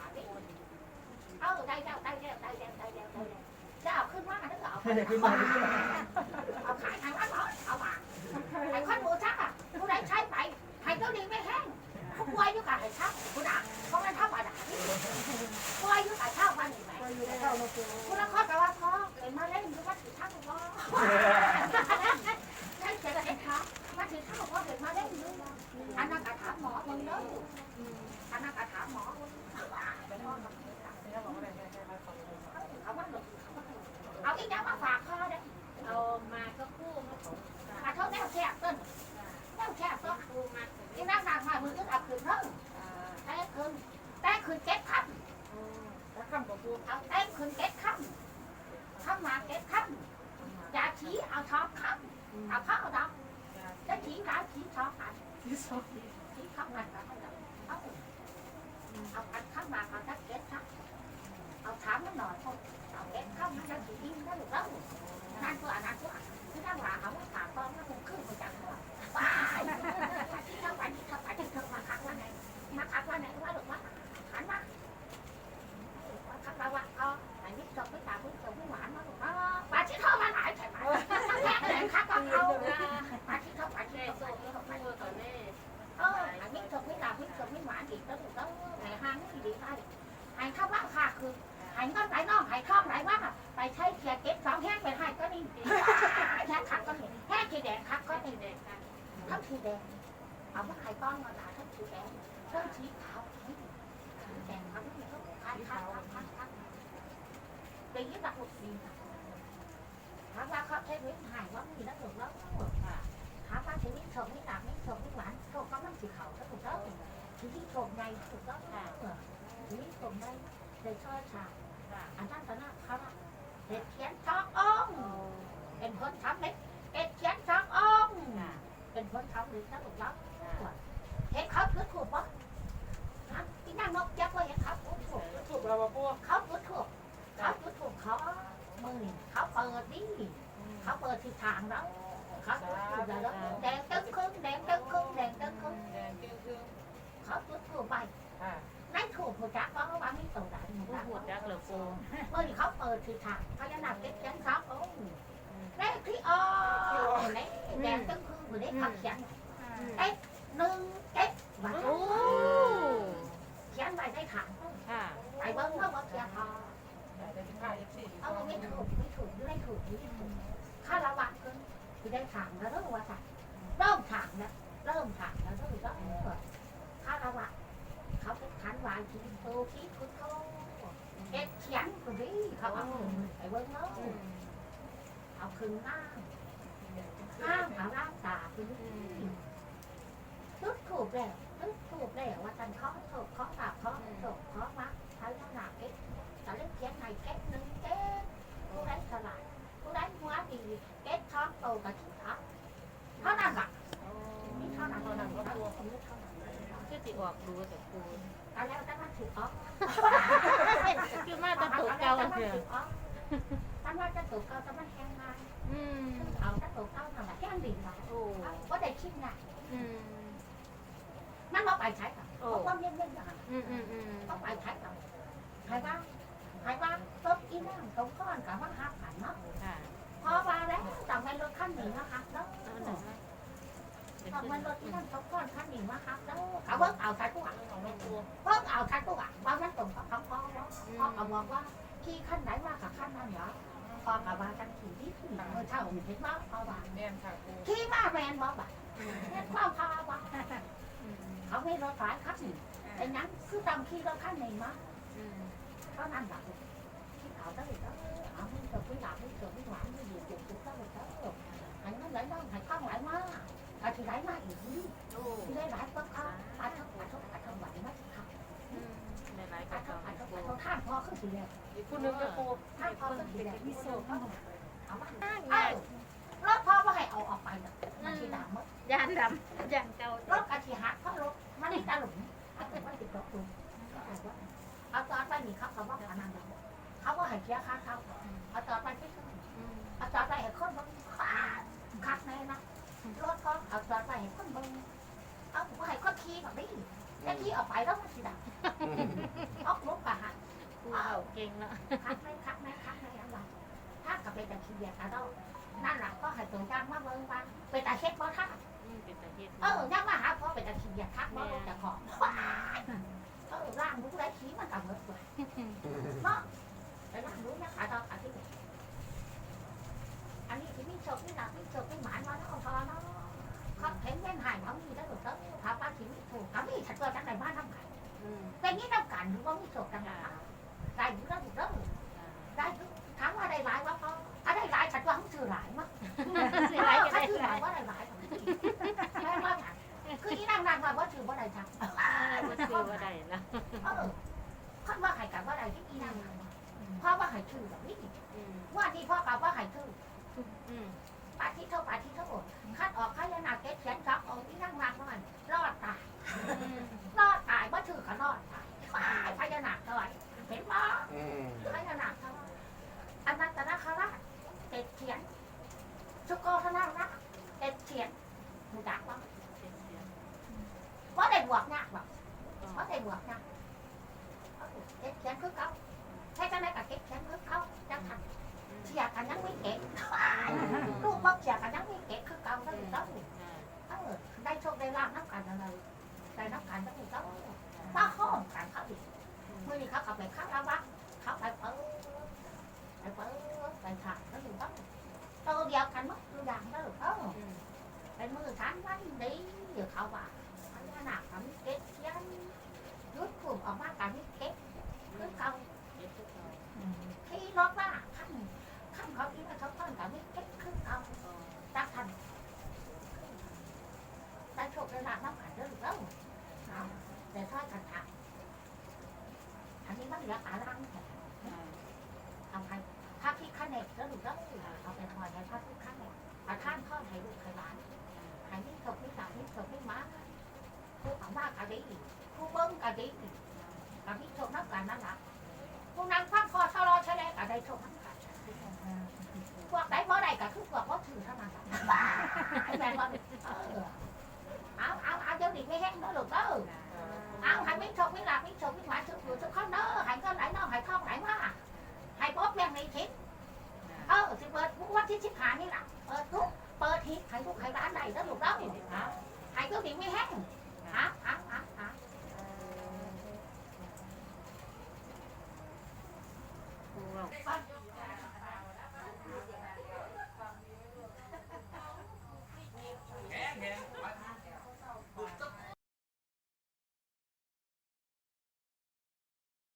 ไดาดิเอาได้แล้วได้แล้วได้แล้วได้แล้วได้แล้วจะเอาขึ้นมาหรือเอาขึ้นมาเอาขายทางร้านหมอเอามาไอ้คนบูชักอะผู้ใดใช้ไปให้เจ้าดีไม่แห้งผู้ป่วยอยู่กับไอ้ชักผู้ด่าเพราะมันธรรมดาป่วยอยู่กับเช่าวันนี้ไหมคุณละครแปลว่าพ่อเกิดมาเล่นหรือว่าถือข้าวพ่อใช่เจ๊กับเอ็กครับมาถือข้าวพ่อเกิดมาเล่นหรืออันนั้นกระถามหมอมึงเด้ออันนั้นกระถามหมอเขาว่าเอาอีกอย่างมาฝากพ่อเด้อ เอามาก็คู่มาของ อาเขาแนวแช่ต้นแนวแช่ต้น คู่มา ที่นั่งนางมามือก็อับคืนเด้อแต่คืนแต่คืนเก็บคัน แล้วคำบอกูเอาเต็มคนเก็ดคำคำมาเก็ดคำอยาชีเอาทองคำเอาข้าดอกจะชี้ร้าชี้ทองอันชี้องชี้ข้างมันก็เข้าดอเอาเอาอันข้างมาเอาทักเก็ดคำเอาถามมันหน่อยพวกเอาเก็ดคำมันจะชี้ดิ้งได้หรือเล่านั่นตัวนั่นตัวที่ข้างหลังเขาถามตอนว่าผมขึ้นมาจากหัวว้าที่เข้าไปที่เข้าไปลังที่ข้างหมาคักว่าไงมาคักว่าไงว่าหรือ va. ตียึดดักหลุดดีถามว่าเขาใช้เวทหายว่ามีนักหลุดแล้วถามว่าชีวิตชมไม่หนักไม่ชมไม่หวานชมก็ต้องสีขาวถูกต้องชีวิตชมในถูกต้องชีวิตชมในในช่อชาอันนั้นตอนนั้นเขาเด็ดเขียนช่ององเป็นคนทำเล็กเด็ดเขียนช่ององเป็นคนทำหรือถ้าถูกต้องเห็นเขาถือถูกปะนะที่นั่งนกแจ๊กว่าเห็นเขาถือถูก ถูกเราบ่พวก เขาถือถูกเขาถือถูกเขามือ เขาเปิดดิเขาเปิดทิศทางแล้วเขาจุดถูกแล้วแดงตึ้งครึ่งแดงตึ้งครึ่งแดงตึ้งครึ่งแดงครึ่งเขาจุดถูกไปนั่นถูกหัวจักเพราว่ามีตัวไหนหมดผู้หัวจักเหลือโฟเมื่อเขาเปิดทีทางพญาจะนาคเก็บแขนเขาโอ้เลขที่อ๋อแดงตึ้งครึ่งเหมือนเลขขับเขียนหนึ่งเจ็ดบาท โอ้ เขียนไว้ในถัง ค่ะ ไปเบิ้งเขาบอกเขียนพอ ได้ค่ะเอฟซี เอาไม่ถูกไม่ถูกไม่ถูกไม่ถูกค่าระวังขึ้น คือได้ถังแล้วเริ่มว่าถังเริ่มถังแล้วเริ่มถังแล้วเริ่มก็ค่าระวังเขาเป็นขันวายชีวิตโตชีวิตคุณโตเก็บเขียนคนนี้เขาเอาขึ้นไปเบิ้งเนาะเอาขึ้นหน้าห้ามเอาร่างตาไปนี่ตึ๊ดถูกแล้วตึ๊ดถูกแล้วว่าจันเขาถูกเขาตาเขาถูกเขามาใช้น้ำหนักเก็บแต่เล่นเขียนไหนเก็บหนึ่งเก็บผู้ใดฉลาดผู้ใดหัวดีเก็บท้องโตกับชิ้นทับเท่านั้นแหละนี่เท่านั้นเท่านั้นเท่านั้นเท่านั้นคือติออกดูแต่คูเอาแล้วแต่มันถือออกคือมาตะตุกเก่าเถอะตั้งว่าจะตุกเก่าแต่มันแห้งง่ายอืมเอาจะตุกเก่าทำไมแห้งดีกว่าโอ้ก็ได้คิดง่ายอืมมันบอกไปใช้กับเพราะว่าเย็นเย็นอย่างนั้นอืมอืมอืมต้องไปใช้กับใครว่าใครว่าต้นอีนั่งตรงก้อนกับว่าห้าขันเนาะ ค่ะ พอว่า แล้วต้องไปรถขั้นหนึ่งนะครับเนาะเอาหน่อยเป็นต้องขึ้นไปรถอีนั่งตรงก้อนขั้นหนึ่งนะครับเนาะเขาเพิ่งเอาใช้ตัวของเราตัวเพิ่งเอาใช้ตัวว่ามันตรงกับคำพ่อเนาะพ่อก็บอกว่าที่ขั้นไหนว่ากับขั้นนั้นเหรอพ่อกับว่ากันขี่ที่ขี่เมื่อเช้าเห็นว่าพ่อว่าแม่นค่ะครูขี่มาแมนบอกว่าเห็นความพาว่าเขาไม่รถสายขั้นหนึ่งไอ้นั้นคือตามขี่รถขั้นหนึ่งมาอืมเท่านั้นแหละ ครับอืมในหลายปกัลาบทั้เขางปลาคทั้งปรูลาทั้งท่านพอขึ้นสิแล้วอีกคนนึงจะครูท่านพอขึ้นสิแล้วมีโซ่ก็เอาว่าง่ายเอ้ารถพ่อว่าให้เอาออกไปนะมันที่ด่ามั้งยานดำยานเก่ารถอาชีหักเพราะรถมันตาหลุมเอาไปว่าติดรถดูเอาจอดไปนี่ครับเขาว่าพนัน เขาว่าให้เสียค่าเข้าเอาจอดไปที่อืมเอาจอดไปให้คนเบังคักแน่นะรถก็เอาจอดไปให้คนเบังเอาไปให้คนขี่แบบนี้แค่ขี่ออกไปแล้วมันสิดังเก่งเนาะคักไหมคักไหมคักไหมยังไงถ้ากับเป็นตะเคียนกระโดดนั่นแหละก็ให้ตัวจ้างมาเบิ่งว่าเป็นตาเช็ดบ่ท่าอืมเป็นตาเฮ็ดเออยังมาหาพ่อเป็นตะเคียนคักบ่รู้จะของเออร่างรู้ได้ขี้มันกับเบิดเลยเนาะ แต่ร่างรู้นะขาดอกอาทิตย์อันนี้ที่มีโชคมีหนักมีโชคมีหมานมาแล้วพอเนาะเขาเห็นเว้นหายเขามีได้หรือเปล่าพาป้าถิ่นถูกเขามีฉันตัวจังไหนบ้านทำไงอืมแต่นี้น้ำกันหรือว่ามีโชคจังไหนได้ยู่แล้วอยู่แล้วได้ถามว่าได้หลายว่าเขาอะได้หลายฉันว่าเขาซื้อหลายมั้งสิเอหลายก็ได้ซื้อหลายว่าได้หลายแม่ว่าคืออีนั่งนั่งมาว่าถือว่าได้จังเออบ่ซื้อบ่าได้แล้วเออคันว่าใครกับว่าได้ที่อีนั่งนั่งเพราะว่าใครถือแบบนี้อืมว่าที่พ่อกับว่าใครถืออืมปาที่เท่าปาที่เท่าคัดออกข้ายนาเก็ตเขียนครับเอาอีนั่งนั่งมันรอดตายอืมรอดตายว่าถือก็รอดตายตายพญานาคเท่าไหร่เห็นมั้อืมพญานาคเท่าไหร่อนันตนาคราชเก็ตเขียนสุโกธนารักเก็ตเขียนรู้จักว่าเป็นเสียงว่าได้บวกยากบอกก็ว่าได้บวกยากเออเก็ตเขียนคือเขา ใช่จังไดกับเก็ตเขียนคือเขาจังทันเชียร์กันยังไม่เก่งลูกบอกเชียร์กันยังไม่เก่งคือเขาก็อยู่ต้องได้โชคได้ลาบนับกันอะไรได้นับกันก็อยู่ต้องมาห้อมกันเขาอีกเมื่อนี้เขาขับไปข้างละวัดเขาไปเปิดไปเปิดไปถ่ายก็อยู่ต้องตัวเดียวกันมั้งตัวอย่างก็อเอออืมเป็นมือสามวันดีเดี๋ยวเขาว่าอันนี้หนักทำเก็ตเขียนยุดกลุ่มออกมาการที่เก็ตคือเขา เฮ็ดทุกอย่าง ที่รถว่าขั้นขั้นเขาคิดว่าเขาเพิ่นกับมิเก็ตคือเขา ก็ ตักทันได้โชคได้ลาบน้ำขันเรื่องแล้วเอาแต่ถ้อยกันถัก อันนี้มันเหลือาล่างแข็งอ่าเอาไปถ้าที่ขั้นเน็ตแล้วหนูก็เอาไปถอยในถ้าที่ขั้นเน็ตอาท่านพ่อให้ลูกให้หลานให้มิถกมิสามิถกมิมาผู้เอามากก็ดีผู้เบิ้งก็ดีกับมิถกนักการนั่นแหละผู้นางฟังคอชะลอชะแลก็ได้โชคนักการพวกไหนบ่ได้ก็คือพวกว่าถือเท่านั้นไอ้แม่ว่าเออเอาเอาเอาเดี๋ยวนี้ไม่แห้งแล้วหลูกเด้อเอาให้มิถกมิหลับไมิถกมิหมาถืออยู่ทุกคนเด้อให้ก็ไหลน้องให้ท่องไหลมาให้พบเพียงในทิศ เออสิเชิบหายนี่แหละเปิดทุกเปิดทิศใครทุกใครร้านใดก็ถูกต้องใครก็ดิ่งไม่แห้งฮะฮะฮะฮะผู้เว้า